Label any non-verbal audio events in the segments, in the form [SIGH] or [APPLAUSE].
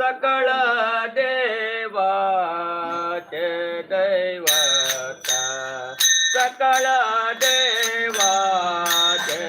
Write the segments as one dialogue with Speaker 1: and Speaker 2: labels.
Speaker 1: सकल देवा के सकल देवा
Speaker 2: के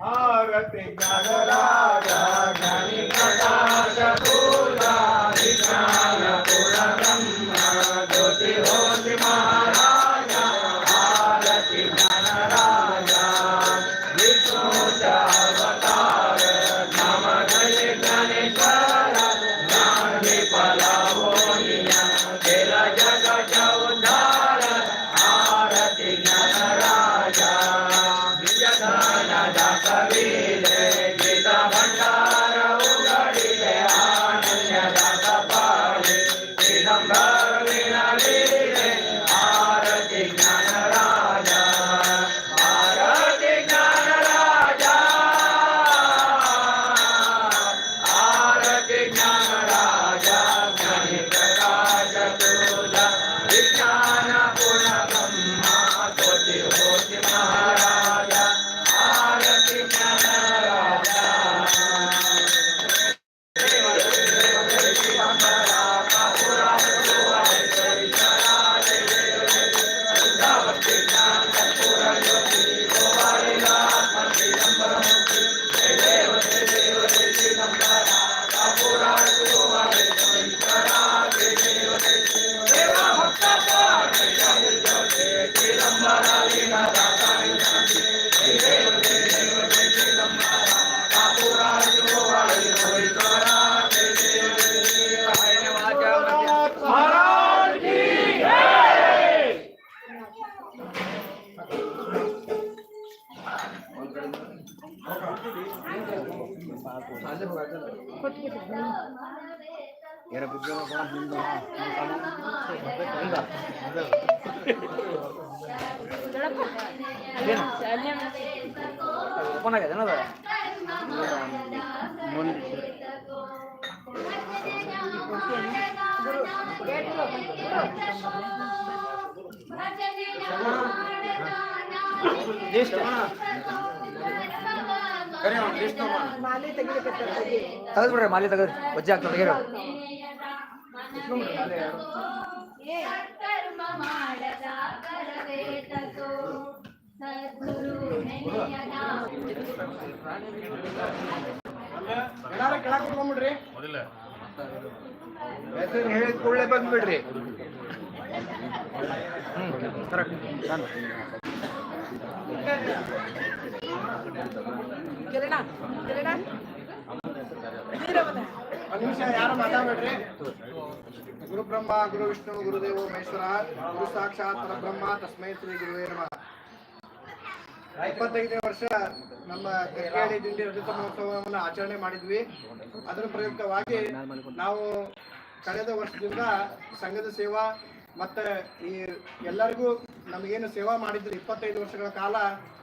Speaker 2: ಆರತಿ ಗಣರಾಜ ಗಣಿ ಗಣಾಗ
Speaker 1: ಪೂಜಾರಿ ಗಣ Gracias. ತೆಗೆದ್ ಬಿಡ್ರಿ ಮಾಲಿ ತೆಗದ್ರಿ ಬಜ್ಜಿ ಹಾಕಿ ತೆಗೀರ
Speaker 2: ಎಲ್ಲಾರು ಕೆಳಗೆ ಹೇಳಿದ ಕೂಡಲೇ ಬಂದ್ಬಿಡ್ರಿ.
Speaker 3: ನಿಮಿಷ ಯಾರು ಗುರು ಗುರು ವಿಷ್ಣು ಗುರುದೇವ ಮಹೇಶ್ವರ ಗುರು ಸಾಕ್ಷಾತ್ ಬ್ರಹ್ಮ ತಸ್ಮೈ ಶ್ರೀ ಗುರುವೇ ಇಪ್ಪತ್ತೈದನೇ ವರ್ಷ ನಮ್ಮ ಕರಿಯಾಳಿ ದಿಂಡಿ ರಜತ ಮಹೋತ್ಸವವನ್ನು ಆಚರಣೆ ಮಾಡಿದ್ವಿ ಅದರ ಪ್ರಯುಕ್ತವಾಗಿ ನಾವು ಕಳೆದ ವರ್ಷದಿಂದ ಸಂಘದ ಸೇವಾ ಮತ್ತೆ ಈ ಎಲ್ಲರಿಗೂ ನಮಗೇನು ಸೇವಾ ಮಾಡಿದ್ರು ಇಪ್ಪತ್ತೈದು ವರ್ಷಗಳ ಕಾಲ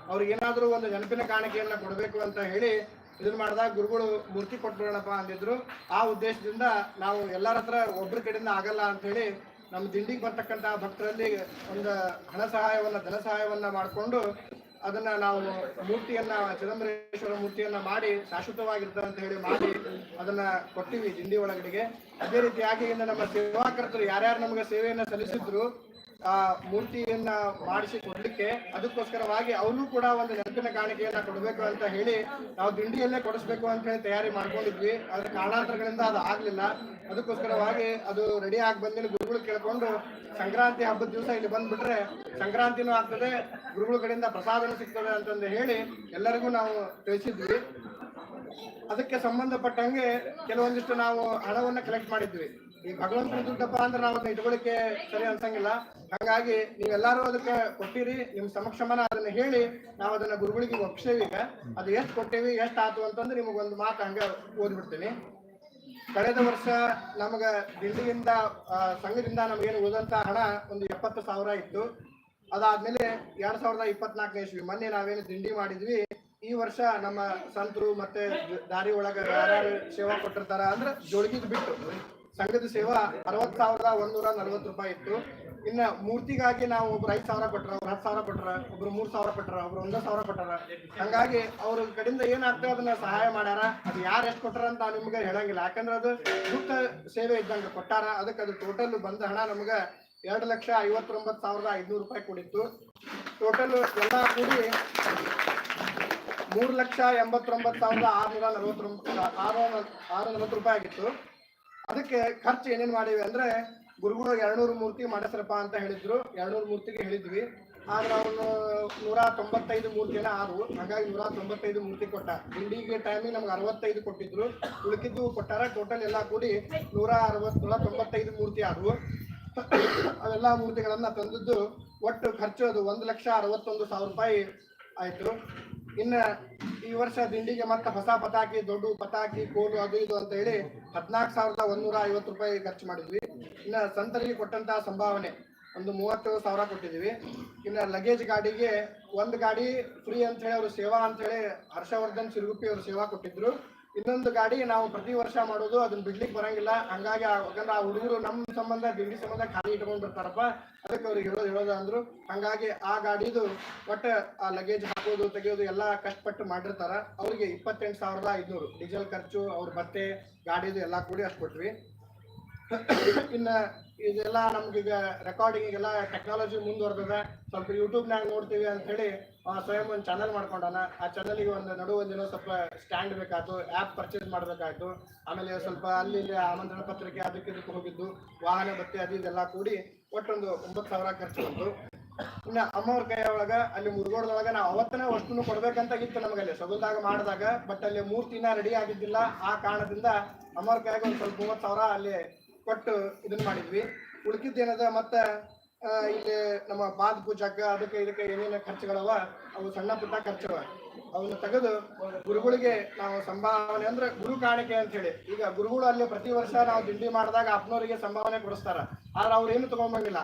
Speaker 3: ಅವ್ರಿಗೇನಾದ್ರೂ ಒಂದು ನೆನಪಿನ ಕಾಣಿಕೆಯನ್ನ ಕೊಡಬೇಕು ಅಂತ ಹೇಳಿ ಇದನ್ನ ಮಾಡಿದಾಗ ಗುರುಗಳು ಮೂರ್ತಿ ಕೊಟ್ಬಿಡೋಣಪ್ಪ ಅಂದಿದ್ರು. ಆ ಉದ್ದೇಶದಿಂದ ನಾವು ಎಲ್ಲರ ಹತ್ರ ಒಬ್ಬರ ಕಡೆಯಿಂದ ಆಗಲ್ಲ ಅಂತ ಹೇಳಿ ನಮ್ಮ ದಿಂಡಿಗೆ ಬರ್ತಕ್ಕಂಥ ಭಕ್ತರಲ್ಲಿ ಒಂದು ಹಣ ಸಹಾಯವನ್ನ, ಧನ ಸಹಾಯವನ್ನ ಮಾಡಿಕೊಂಡು ಅದನ್ನ ನಾವು ಮೂರ್ತಿಯನ್ನ, ಚಿದಂಬರೇಶ್ವರ ಮೂರ್ತಿಯನ್ನ ಮಾಡಿ ಶಾಶ್ವತವಾಗಿರ್ತದೆ ಅಂತ ಹೇಳಿ ಮಾಡಿ ಅದನ್ನ ಕೊಟ್ಟಿವಿ ದಿಂಡಿ ಒಳಗಡೆಗೆ. ಅದೇ ರೀತಿಯಾಗಿ ಇನ್ನು ನಮ್ಮ ಸೇವಾಕರ್ತರು ಯಾರ್ಯಾರು ನಮಗೆ ಸೇವೆಯನ್ನ ಸಲ್ಲಿಸಿದ್ರು ಆ, ಮೂರ್ತಿಯನ್ನ ಮಾಡಿಸಿ ಕೊಡ್ಲಿಕ್ಕೆ ಅದಕ್ಕೋಸ್ಕರವಾಗಿ ಅವನು ಕೂಡ ಒಂದು ನೆನಪಿನ ಕಾಣಿಕೆಯನ್ನ ಕೊಡಬೇಕು ಅಂತ ಹೇಳಿ ನಾವು ದಿಂಡಿಯಲ್ಲೇ ಕೊಡಿಸ್ಬೇಕು ಅಂತ ಹೇಳಿ ತಯಾರಿ ಮಾಡ್ಕೊಂಡಿದ್ವಿ. ಅದ್ರ ಕಾರಣಾಂತರಗಳಿಂದ ಅದು ಆಗ್ಲಿಲ್ಲ. ಅದಕ್ಕೋಸ್ಕರವಾಗಿ ಅದು ರೆಡಿ ಆಗಿ ಬಂದಿನ ಗುರುಗಳು ಕೇಳ್ಕೊಂಡು ಸಂಕ್ರಾಂತಿ ಹಬ್ಬದ ದಿವಸ ಇಲ್ಲಿ ಬಂದ್ಬಿಟ್ರೆ ಸಂಕ್ರಾಂತಿನೂ ಆಗ್ತದೆ, ಗುರುಗಳ ಕಡೆಯಿಂದ ಪ್ರಸಾದನೂ ಸಿಗ್ತದೆ ಅಂತಂದು ಹೇಳಿ ಎಲ್ಲರಿಗೂ ನಾವು ತಿಳಿಸಿದ್ವಿ. ಅದಕ್ಕೆ ಸಂಬಂಧಪಟ್ಟಂಗೆ ಕೆಲವೊಂದಿಷ್ಟು ನಾವು ಹಣವನ್ನ ಕಲೆಕ್ಟ್ ಮಾಡಿದ್ವಿ. ಈ ಭಗವಂತನ ದುಡ್ಡಪ್ಪ ಅಂದ್ರೆ ನಾವು ಅದನ್ನ ಇಟ್ಕೊಳ್ಳಿಕ್ಕೆ ಸರಿ ಅನ್ಸಂಗಿಲ್ಲ. ಹಂಗಾಗಿ ನೀವೆಲ್ಲರೂ ಅದಕ್ಕೆ ಕೊಟ್ಟಿರಿ ನಿಮ್ ಸಮಕ್ಷಮನ ಅದನ್ನ ಹೇಳಿ ನಾವು ಅದನ್ನ ಗುರುಗಳಿಗೆ ಒಪ್ಸೇವಿ ಈಗ. ಅದು ಎಷ್ಟು ಕೊಟ್ಟೇವಿ, ಎಷ್ಟು ಆತು ಅಂತಂದ್ರೆ ನಿಮಗೆ ಒಂದು ಮಾತು ಹಂಗ ಓದ್ಬಿಡ್ತೀನಿ. ಕಳೆದ ವರ್ಷ ನಮಗ ದಿಲ್ಲಿಯಿಂದ ಸಂಘದಿಂದ ನಮ್ಗೇನು ಉಳಿದಂತ ಹಣ ಒಂದು ಎಪ್ಪತ್ತು ಸಾವಿರ ಇತ್ತು. ಅದಾದ್ಮೇಲೆ ಎರಡ್ ಸಾವಿರದ ಇಪ್ಪತ್ನಾಲ್ಕನೇ ಇಸ್ವಿ, ಮೊನ್ನೆ ನಾವೇನು ದಿಂಡಿ ಮಾಡಿದ್ವಿ. ಈ ವರ್ಷ ನಮ್ಮ ಸಂತರು ಮತ್ತೆ ದಾರಿ ಒಳಗ ಯಾರ್ಯಾರು ಸೇವಾ ಕೊಟ್ಟಿರ್ತಾರ ಅಂದ್ರೆ ಜೋಳಿಗಿದ್ ಬಿಟ್ಟು ಸಂಘದ ಸೇವಾ ಅರವತ್ ಸಾವಿರದ ಒಂದೂರ ನಲ್ವತ್ತು ರೂಪಾಯಿ ಇತ್ತು. ಇನ್ನ ಮೂರ್ತಿಗಾಗಿ ನಾವು ಒಬ್ರು ಐದ್ ಸಾವಿರ ಕೊಟ್ರ, ಒಬ್ರು ಹತ್ತು ಸಾವಿರ ಕೊಟ್ರ, ಒಬ್ರು ಮೂರ್ ಸಾವಿರ ಕೊಟ್ರ, ಒಬ್ರು ಒಂದ್ ಸಾವಿರ ಕೊಟ್ಟಾರ ಹಂಗಾಗಿ ಅವ್ರ ಕಡೆಯಿಂದ ಏನಾಗ್ತದೆ ಅದನ್ನ ಸಹಾಯ ಮಾಡ್ಯಾರ, ಅದು ಯಾರು ಎಷ್ಟು ಕೊಟ್ಟಾರ ಅಂತ ನಿಮ್ಗೆ ಹೇಳಂಗಿಲ್ಲ. ಯಾಕಂದ್ರೆ ಅದು ಗುಪ್ತ ಸೇವೆ ಇದ್ದಂಗೆ ಕೊಟ್ಟಾರ. ಅದಕ್ಕೆ ಅದು ಟೋಟಲ್ ಬಂದ ಹಣ ನಮ್ಗೆ ಎರಡು ಲಕ್ಷ ಐವತ್ತೊಂಬತ್ತು ಸಾವಿರದ ಐದ್ನೂರು ರೂಪಾಯಿ ಕೊಡಿತ್ತು. ಟೋಟಲ್ ಎಲ್ಲ ಕೂಡಿ ಮೂರು ಲಕ್ಷ ಎಂಬತ್ತೊಂಬತ್ತು ಸಾವಿರದ ಆರ್ನೂರ ನಲವತ್ತೊಂಬತ್ತು ಆರು ಆರು ನಲವತ್ತು ರೂಪಾಯಿ ಆಗಿತ್ತು. ಅದಕ್ಕೆ ಖರ್ಚು ಏನೇನು ಮಾಡಿವಿ ಅಂದ್ರೆ ಗುರುಗಳು ಎರಡ್ನೂರು ಮೂರ್ತಿ ಮಾಡಿಸ್ರಪ್ಪ ಅಂತ ಹೇಳಿದ್ರು. ಎರಡ್ನೂರು ಮೂರ್ತಿಗೆ ಹೇಳಿದ್ವಿ. ಆದ್ರೆ ಅವನು ನೂರ ತೊಂಬತ್ತೈದು ಮೂರ್ತಿನ ಆರು. ಹಾಗಾಗಿ ನೂರ ತೊಂಬತ್ತೈದು ಮೂರ್ತಿ ಕೊಟ್ಟ. ಗುಂಡಿಗೆ ಟೈಮಿಗೆ ನಮ್ಗೆ ಅರವತ್ತೈದು ಕೊಟ್ಟಿದ್ರು. ಉಳಿಕಿದ್ದು ಕೊಟ್ಟಾರ ಟೋಟಲ್ ಎಲ್ಲ ಕೂಡಿ ನೂರ ಅರವತ್ತು, ನೂರ ತೊಂಬತ್ತೈದು ಮೂರ್ತಿ ಆರು ಅವೆಲ್ಲ ಮೂರ್ತಿಗಳನ್ನ ತಂದಿದ್ದು ಒಟ್ಟು ಖರ್ಚು ಅದು ಒಂದು ಲಕ್ಷ ಅರವತ್ತೊಂದು ಸಾವಿರ ರೂಪಾಯಿ ಆಯ್ತು. ಇನ್ನ ಈ ವರ್ಷ ದಿಂಡಿಗೆ ಮತ್ತೆ ಹೊಸ ಪತಾಕಿ ದೊಡ್ಡ ಪತಾಕಿ ಕೋಲು ಅದು ಇದು ಅಂತ ಹೇಳಿ ಹದಿನಾಲ್ಕು ಸಾವಿರದ ಒಂದೂರ ಐವತ್ತು ರೂಪಾಯಿ ಖರ್ಚು ಮಾಡಿದ್ವಿ. ಇನ್ನ ಸಂತರಿಗೆ ಕೊಟ್ಟಂತ ಸಂಭಾವನೆ ಒಂದು ಮೂವತ್ತು ಸಾವಿರ ಕೊಟ್ಟಿದ್ವಿ ಇನ್ನ ಲಗೇಜ್ ಗಾಡಿಗೆ ಒಂದು ಗಾಡಿ ಫ್ರೀ ಅಂತ ಹೇಳಿ ಅವರು ಸೇವಾ ಅಂತ ಹೇಳಿ ಹರ್ಷವರ್ಧನ್ ಸಿರುಗುಪ್ಪಿ ಅವರು ಸೇವಾ ಕೊಟ್ಟಿದ್ರು. ಇನ್ನೊಂದು ಗಾಡಿ ನಾವು ಪ್ರತಿ ವರ್ಷ ಮಾಡೋದು, ಅದನ್ನ ಬಿಡ್ಲಿಕ್ಕೆ ಬರಂಗಿಲ್ಲ. ಹಂಗಾಗಿ ಯಾಕಂದ್ರೆ ಆ ಹುಡುಗರು ನಮ್ಮ ಸಂಬಂಧ ಡಿಗ್ರಿ ಸಂಬಂಧ ಖಾಲಿ ಇಟ್ಕೊಂಡ್ ಬರ್ತಾರಪ್ಪ. ಅದಕ್ಕೆ ಅವ್ರಿಗೆ ಹೇಳೋದು ಹೇಳೋದು ಅಂದ್ರು. ಹಂಗಾಗಿ ಆ ಗಾಡಿದು ಒಟ್ಟ ಆ ಲಗೇಜ್ ಹಾಕೋದು, ತೆಗೆಯೋದು ಎಲ್ಲಾ ಕಷ್ಟಪಟ್ಟು ಮಾಡಿರ್ತಾರ. ಅವ್ರಿಗೆ ಇಪ್ಪತ್ತೆಂಟು ಸಾವಿರದ ಐದ್ನೂರು. ಡೀಸೆಲ್ ಖರ್ಚು, ಅವ್ರ ಬಟ್ಟೆ, ಗಾಡಿದು ಎಲ್ಲಾ ಕೂಡಿ ಅಷ್ಟು ಕೊಟ್ವಿ. ಇನ್ನ ಇದೆಲ್ಲ ನಮ್ಗೀಗ ರೆಕಾರ್ಡಿಂಗಿಗೆಲ್ಲ ಟೆಕ್ನಾಲಜಿ ಮುಂದುವರ್ದದ. ಸ್ವಲ್ಪ ಯೂಟ್ಯೂಬ್ನಾಗ ನೋಡ್ತೀವಿ ಅಂತ ಹೇಳಿ ಸ್ವಯಂ ಒಂದು ಚಾನಲ್ ಮಾಡ್ಕೊಂಡಾನ. ಆ ಚಾನಲ್ಗೆ ಒಂದು ನಡು ಒಂದಿನ ಸ್ವಲ್ಪ ಸ್ಟ್ಯಾಂಡ್ ಬೇಕಾಯ್ತು ಆ್ಯಪ್ ಪರ್ಚೇಸ್ ಮಾಡಬೇಕಾಯ್ತು. ಆಮೇಲೆ ಸ್ವಲ್ಪ ಅಲ್ಲಿ ಇಲ್ಲಿ ಆಮಂತ್ರಣ ಪತ್ರಿಕೆ ಅದಕ್ಕೆ ಇದಕ್ಕೆ ಹೋಗಿದ್ದು, ವಾಹನ ಬತ್ತೆ ಅದು ಇದೆಲ್ಲ ಕೂಡಿ ಒಟ್ಟೊಂದು ಒಂಬತ್ತು ಸಾವಿರ ಖರ್ಚು ಬಂತು. ಇನ್ನು ಅಮ್ಮವ್ರ ಕೈ ಅಲ್ಲಿ ಮುರುಗೋಡ್ದೊಳಗೆ ನಾವು ಅವತ್ತನೇ ವಸ್ತುನು ಕೊಡ್ಬೇಕಂತ ಇತ್ತು ನಮಗೆ ಅಲ್ಲಿ. ಸಗುಲ್ದಾಗ ಮಾಡಿದಾಗ ಬಟ್ ಅಲ್ಲಿ ಮೂರ್ತಿನ ರೆಡಿ ಆಗಿದ್ದಿಲ್ಲ. ಆ ಕಾರಣದಿಂದ ಅಮ್ಮವ್ರ ಕೈಯಾಗ ಒಂದು ಸ್ವಲ್ಪ ಮೂವತ್ತು ಸಾವಿರ ಅಲ್ಲಿ ಕೊಟ್ಟು ಇದನ್ನ ಮಾಡಿದ್ವಿ. ಉಳ್ಕಿದ್ದೇನದ ಮತ್ತೆ ಇಲ್ಲಿ ನಮ್ಮ ಬಾದ್ ಪೂಜಾಕ ಅದಕ್ಕೆ ಇದಕ್ಕೆ ಏನೇನು ಖರ್ಚುಗಳವ, ಅವು ಸಣ್ಣ ಪುಟ್ಟ ಖರ್ಚವ. ಅವನ್ನ ತೆಗೆದು ಗುರುಗಳಿಗೆ ನಾವು ಸಂಭಾವನೆ ಅಂದ್ರೆ ಗುರು ಕಾಣಿಕೆ ಅಂತ ಹೇಳಿ. ಈಗ ಗುರುಗಳು ಅಲ್ಲಿ ಪ್ರತಿ ವರ್ಷ ನಾವು ದಿಂಡಿ ಮಾಡಿದಾಗ ಅಪ್ನವರಿಗೆ ಸಂಭಾವನೆ ಕೊಡಿಸ್ತಾರ. ಆದ್ರೆ ಅವ್ರು ಏನು ತಗೊಂಬಂಗಿಲ್ಲ.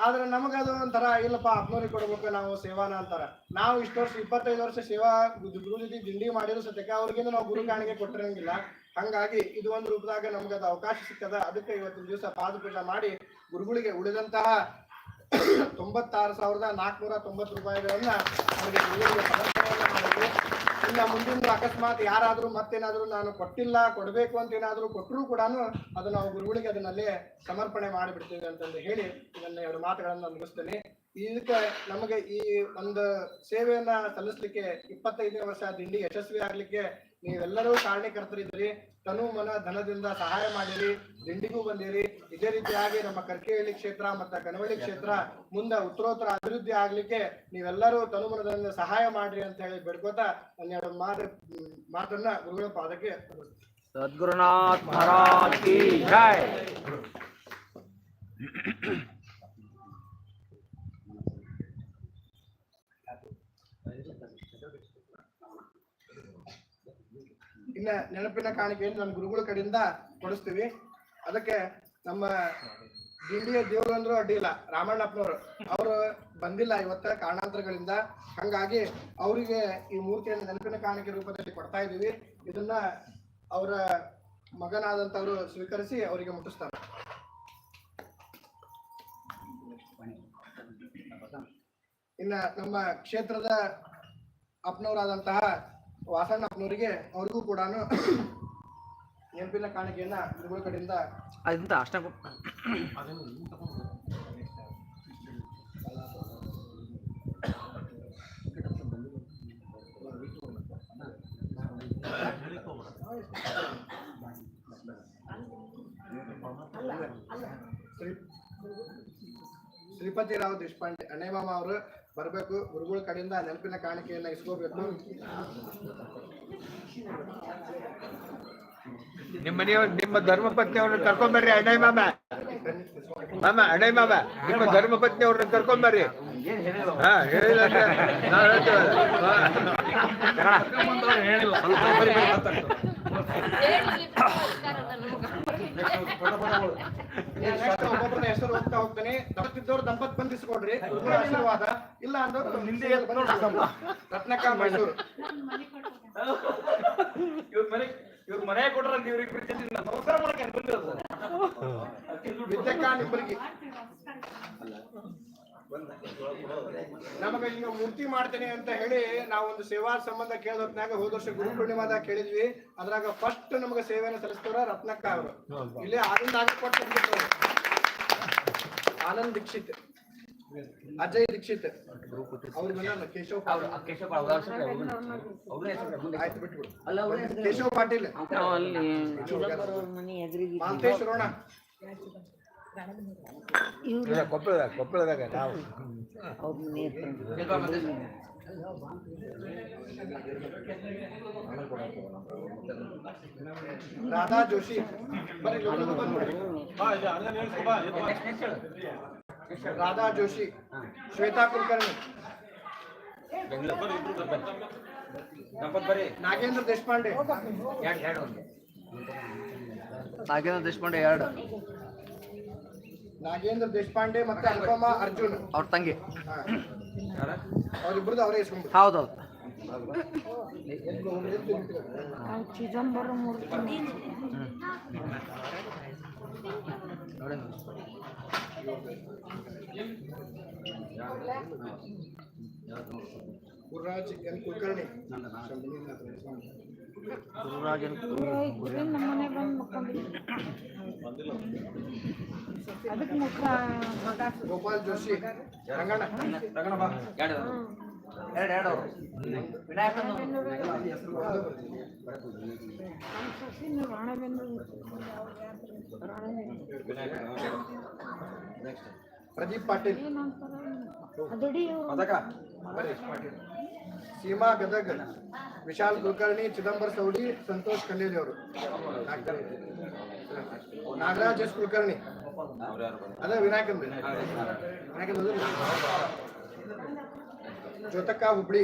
Speaker 3: ಆದ್ರೆ ನಮಗದು ಒಂಥರ, ಇಲ್ಲಪ್ಪ ಅಪ್ನವ್ರಿಗೆ ಕೊಡ್ಬೇಕು, ನಾವು ಸೇವಾನ ಅಂತಾರ. ನಾವು ಇಷ್ಟು ವರ್ಷ, ಇಪ್ಪತ್ತೈದು ವರ್ಷ ಸೇವಾ ಗುರು ಜೊತೆ ದಿಂಡಿ ಮಾಡಿರೋ ಸತ್ಯಕ್ಕೆ ಅವ್ರಿಗಿಂತ ನಾವು ಗುರು ಕಾಣಿಕೆ ಕೊಟ್ಟಿರಂಗಿಲ್ಲ. ಹಂಗಾಗಿ ಇದು ಒಂದು ರೂಪದಾಗ ನಮ್ಗೆ ಅದು ಅವಕಾಶ ಸಿಕ್ಕದ ಅದಕ್ಕೆ ಇವತ್ತಿನ ದಿವಸ ಪಾದಪೂಜೆ ಮಾಡಿ ಗುರುಗಳಿಗೆ ಉಳಿದಂತಹ ತೊಂಬತ್ತಾರು ಸಾವಿರದ ನಾಲ್ಕುನೂರ ತೊಂಬತ್ತು ರೂಪಾಯಿಗಳನ್ನ ಅವರಿಗೆ ಮಾಡಿದ್ರು. ಇಲ್ಲ ಮುಂದಿನ ಅಕಸ್ಮಾತ್ ಯಾರಾದರೂ ಮತ್ತೇನಾದರೂ ನಾನು ಕೊಟ್ಟಿಲ್ಲ, ಕೊಡಬೇಕು ಅಂತ ಏನಾದರೂ ಕೊಟ್ಟರು ಕೂಡ ಅದು ನಾವು ಗುರುಗಳಿಗೆ ಅದನ್ನಲ್ಲಿ ಸಮರ್ಪಣೆ ಮಾಡಿಬಿಡ್ತೀವಿ ಅಂತಂದು ಹೇಳಿ ಇದನ್ನ ಎರಡು ಮಾತುಗಳನ್ನು ಮುಗಿಸ್ತೇನೆ. ಇದಕ್ಕೆ ನಮಗೆ ಈ ಒಂದು ಸೇವೆಯನ್ನ ಸಲ್ಲಿಸಲಿಕ್ಕೆ ಇಪ್ಪತ್ತೈದನೇ ವರ್ಷ ದಿಂಡಿ ಯಶಸ್ವಿ ಆಗ್ಲಿಕ್ಕೆ ನೀವೆಲ್ಲರೂ ಕಾರಣಕರ್ತರಿದ್ದೀರಿ ತನು ಮನ ಧನದಿಂದ ಸಹಾಯ ಮಾಡಿರಿ. ದಿಂಡಿಗೂ ಬಂದಿರಿ. ಇದೇ ರೀತಿಯಾಗಿ ನಮ್ಮ ಕರ್ಕೇಹಳ್ಳಿ ಕ್ಷೇತ್ರ ಮತ್ತು ಕನವಳ್ಳಿ ಕ್ಷೇತ್ರ ಮುಂದೆ ಉತ್ತರೋತ್ತರ ಅಭಿವೃದ್ಧಿ ಆಗ್ಲಿಕ್ಕೆ ನೀವೆಲ್ಲರೂ ತನು ಮನದಿಂದ ಸಹಾಯ ಮಾಡ್ರಿ ಅಂತ ಹೇಳಿ ಬೇಡ್ಕೋತಾ ನನ್ನೆರಡು ಮಾತು, ಮಾತನ್ನ ಗುರುಗಳ ಪಾದಕ್ಕೆ
Speaker 2: ಸದ್ಗುರುನಾಥ್ ಮಹಾರಾಜ್ ಜೈ.
Speaker 3: ಇನ್ನ ನೆನಪಿನ ಕಾಣಿಕೆಯನ್ನು ನಮ್ಮ ಗುರುಗಳ ಕಡೆಯಿಂದ ಕೊಡಿಸ್ತೀವಿ. ಅದಕ್ಕೆ ನಮ್ಮ ದಿಂಡಿಯ ದೇವರು ಅಂದ್ರೂ ಅಡ್ಡಿ ಇಲ್ಲ ರಾಮಣ್ಣಪ್ಪನವರು. ಅವರು ಬಂದಿಲ್ಲ ಇವತ್ತ ಕಾರಣಾಂತರಗಳಿಂದ. ಹಂಗಾಗಿ ಅವರಿಗೆ ಈ ಮೂರ್ತಿಯನ್ನು ನೆನಪಿನ ಕಾಣಿಕೆ ರೂಪದಲ್ಲಿ ಕೊಡ್ತಾ ಇದೀವಿ ಇದನ್ನ ಅವರ ಮಗನಾದಂತವರು ಸ್ವೀಕರಿಸಿ ಅವರಿಗೆ ಮುಟ್ಟಿಸ್ತಾರೆ. ಇನ್ನ ನಮ್ಮ ಕ್ಷೇತ್ರದ ಅಪ್ನವರಾದಂತಹ ವಾಸಣ್ಣ ಅಪ್ನವರಿಗೆ ಅವ್ರಿಗೂ ಕೂಡ ನೆನಪಿನ ಕಾಣಿಕೆಯನ್ನ ಗುರುಗಳ ಕಡೆಯಿಂದ
Speaker 2: ಅದಂತ ಅಷ್ಟ
Speaker 3: ಶ್ರೀ ಶ್ರೀಪತಿ ರಾವ್ ದೇಶಪಾಂಡೆ ಅಣ್ಣಯ್ಯಮಾಮ ಅವರು ಬರಬೇಕು ಗುರುಗಳ ಕಡೆಯಿಂದ ನೆನಪಿನ ಕಾಣಿಕೆಯನ್ನ ಇಸ್ಕೋಬೇಕು.
Speaker 4: ನಿಮ್ಮ ಮನೆಯವ್ರ ನಿಮ್ಮ ಧರ್ಮಪತ್ನಿ ಅವ್ರನ್ನ ಕರ್ಕೊಂಬರ್ರಿ ಅಣ್ಣಯ್ಯ ಮಾಮ. ಮಾಮ ಅಣ್ಣಯ್ಯ ಮಾಮ ನಿಮ್ಮ ಧರ್ಮಪತ್ನಿ ಅವ್ರನ್ನ ಕರ್ಕೊಂಬರ್ರಿ ಹಾ ಹೇಳಿಲ್ಲ [LAUGHS]
Speaker 3: ಹೆಸರು ಹೋಗ್ತಾ ಹೋಗ್ತಾನೆ. ದಂಪತಿದ್ದವ್ರು ದಂಪತ್ ಬಂಧಿಸ್ಕೊಡ್ರಿ. ಆಶೀರ್ವಾದ. ಇಲ್ಲ ಅಂದ್ರೆ ನಿಂದೆ ರತ್ನಕ ಮೈಸೂರು.
Speaker 2: ಇವ್ರ ಮನೆ ಇವ್ರ ಮನೆ ಕೊಟ್ರ ಇವ್ರಿಗೆ ನಮಸ್ಕಾರ ಮಾಡಕ್ಕೆ ಬಂದಿರೋದು?
Speaker 3: ವಿದ್ಯಕ್ಕ ನಮಗೆ ಈಗ ಮೂರ್ತಿ ಮಾಡ್ತೇನೆ ಅಂತ ಹೇಳಿ ನಾವು ಒಂದು ಸೇವಾ ಸಂಬಂಧ ಕೇಳಿದ ಹೊತ್ನ್ಯಾಗ ಹೋದ ವರ್ಷ ಗುರು ಪೂರ್ಣಿಮಾದಾಗ ಕೇಳಿದ್ವಿ. ಅದ್ರಾಗ ಫಸ್ಟ್ ನಮಗ ಸೇವೆಯನ್ನು ಸಲ್ಲಿಸ್ತವ್ರ ರತ್ನಕ್ಕ ಅವರು. ಇಲ್ಲಿ ಆನಂದ ಆಗಿ ಕೊಟ್ಟು ಆನಂದ್ ದೀಕ್ಷಿತ್. ಅಜಯ್ ದೀಕ್ಷಿತ್. ಕೇಶವ್
Speaker 2: ಅವ್ರು
Speaker 3: ಪಾಟೀಲ್ ಮಾಲ್ತೇಶ್ ರೋಣ.
Speaker 4: ಇಲ್ಲ, ಕೊಪ್ಪಳದಾಗ ಕೊಪ್ಪಳದಾಗ ನಾವು
Speaker 3: ರಾಧಾ ಜೋಶಿ. ರಾಧಾ ಜೋಶಿ ಶ್ವೇತಾ ಕುಲಕರ್ಣಿ. ನಾಗೇಂದ್ರ ದೇಶಪಾಂಡೆ.
Speaker 1: ನಾಗೇಂದ್ರ ದೇಶಪಾಂಡೆ ಎರಡು.
Speaker 3: ನಾಗೇಂದ್ರ ದೇಶಪಾಂಡೆ ಮತ್ತೆ ಅನುಪಮ ಅರ್ಜುನ್.
Speaker 1: ಅವ್ರ ತಂಗಿ.
Speaker 3: ಅವರಿಬ್ರದ್ದು ಅವರೇ ಇಸ್ಕೊಂಡ್ಬಿಟ್ಟು
Speaker 1: ಹೌದೌದು.
Speaker 5: ಚಿದಂಬರಂ ಮೂರ್ತಿ.
Speaker 3: ಗುರುರಾಜ್ ಎನ್ ಕುಲಕರ್ಣಿ.
Speaker 1: ಗುರುರಾಜನ್
Speaker 5: ನಮ್ಮ ಮನೆ ಬಂದು ಮಕ್ಕೊಂಡಿದ್ದೆ ಅದಕ್ಕೆ ಮುಖ
Speaker 3: ಗೋಪಾಲ್ ಜೋಶಿ ರಂಗಣ್ಣ
Speaker 2: ರಂಗಣ್ಣ ಬಾ ಎರಡು
Speaker 1: ಎರಡು
Speaker 5: ರಾಣೆಬೆನ್ನೂರು ರಾಣೆಬೆನ್ನೂರು
Speaker 3: ಪ್ರದೀಪ್ ಪಾಟೀಲ್.
Speaker 5: ಏನಂತಾರ? ಅದಡಿ ಅವ್ರು
Speaker 2: ಪದಕ
Speaker 3: ಸೀಮಾ ಗದಗ ವಿಶಾಲ್ ಕುಲಕರ್ಣಿ ಚಿದಂಬರ ಸೌಡಿ ಸಂತೋಷ್ ಕಲ್ಲೇರಿ ಅವರು. ನಾಗರಾಜ್ ಎಸ್ ಕುಲಕರ್ಣಿ. ಅದೇ ವಿನಾಯಕಂದ್. ವಿನಾಯಕಂದ್ ಜ್ಯೋತಕ್ಕ ಹುಬ್ಳಿ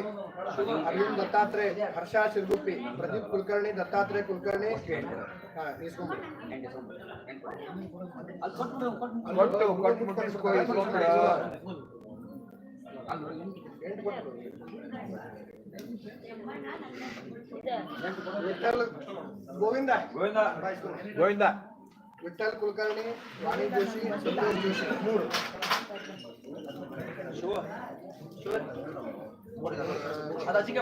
Speaker 3: ಅರವಿಂದ್ ದತ್ತಾತ್ರೆ ಹರ್ಷ ಶಿರ್ಗುಪ್ಪಿ ಪ್ರದೀಪ್ ಕುಲಕರ್ಣಿ ದತ್ತಾತ್ರೇಯ ಕುಲಕರ್ಣಿ ಹಾ ಇಸ್ಕೊಂಡ್ಬಿಡಿ
Speaker 4: ಕೊಟ್ಟು ಕೊಟ್ಟು ಮುಟ್ಟಿಸ್ಕೊ ಇಸ್ಕೊಂಡ್ಬಿಡು.
Speaker 3: ಎಂಟು ಕೊಟ್ಟು ವಿಠಲ್ ಗೋವಿಂದ
Speaker 2: ಗೋವಿಂದ
Speaker 3: ಬಾ ಇಸ್ಕೊಂಡು.
Speaker 4: ಗೋವಿಂದ
Speaker 3: ವಿಠಲ್ ಕುಲಕರ್ಣಿ ವಾಣಿ ಜೋಶಿ ಸಂತೋಷ್ ಜೋಶಿ ಮೂರು
Speaker 2: ಶಿವ ಶಿವ ಅದು ಚಿಕ್ಕ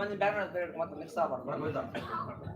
Speaker 2: ಮಂದಿ ಬ್ಯಾಗ್ ಮತ್ತೆ ಮಿಕ್ಸ್ ಆಗ್ಬಾರ್ದು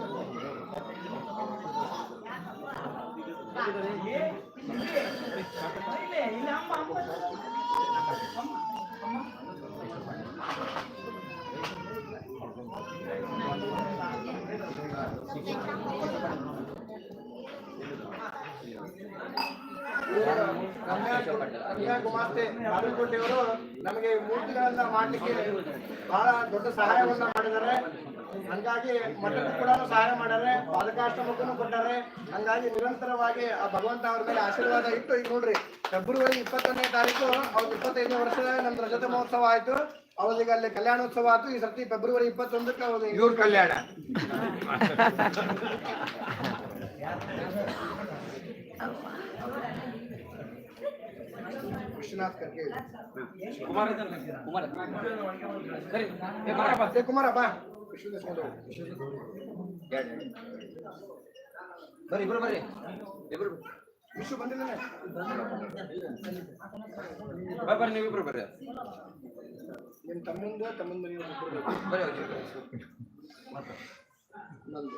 Speaker 3: ಗುಮಾಸ್ತೆ ಬಾಗಲಕೋಟೆಯವರು ನಮಗೆ ಮೂರ್ತಿಗಳನ್ನ ಮಾಡಲಿಕ್ಕೆ ಬಹಳ ದೊಡ್ಡ ಸಹಾಯವನ್ನ ಮಾಡಿದ್ದಾರೆ. ಹಂಗಾಗಿ ಮಠಕ್ಕೂ ಕೂಡ ಸಹಾಯ ಮಾಡ್ಯಾರೆ ಬಾಲಕಾಶ್ರಮಕ್ಕೂ ಕೊಟ್ಟಾರೆ. ಹಂಗಾಗಿ ನಿರಂತರವಾಗಿ ಆ ಭಗವಂತ ಅವ್ರ ಮೇಲೆ ಆಶೀರ್ವಾದ ಇಟ್ಟು ಈಗ ನೋಡ್ರಿ ಫೆಬ್ರವರಿ ಇಪ್ಪತ್ತನೇ ತಾರೀಕು ಅವ್ರ ಇಪ್ಪತ್ತೈದನೇ ವರ್ಷದ ನಮ್ದು ರಜತ ಮಹೋತ್ಸವ ಆಯ್ತು ಅವ್ರಿಗೆ ಅಲ್ಲಿ ಕಲ್ಯಾಣೋತ್ಸವ ಆಯ್ತು. ಈ ಸರ್ತಿ ಫೆಬ್ರವರಿ ಇಪ್ಪತ್ತೊಂದಕ್ಕೆ ಅವ್ರದ್ದು
Speaker 4: ಇವ್ರ ಕಲ್ಯಾಣ.
Speaker 3: ವಿಶ್ವನಾಥ್ ಕರ್ಗೆ
Speaker 2: ಕುಮಾರ
Speaker 3: ಕುಮಾರ. ಕುಮಾರಪ್ಪ
Speaker 1: ಬರ್ರಿ ಇಬ್ರು ಬರ್ರಿ, ಇಬ್ರು
Speaker 3: ವಿಶ್ವ ಬಂದಿಲ್ಲ
Speaker 2: ಬಾ ಬರ್ರಿ. ನೀವಿಬ್ರು ಬರ್ರಿ
Speaker 3: ನಿಮ್ ತಮ್ಮಂದು ನೀವು ಬಾ
Speaker 1: ಬರ್ರಿ
Speaker 3: ನಂದು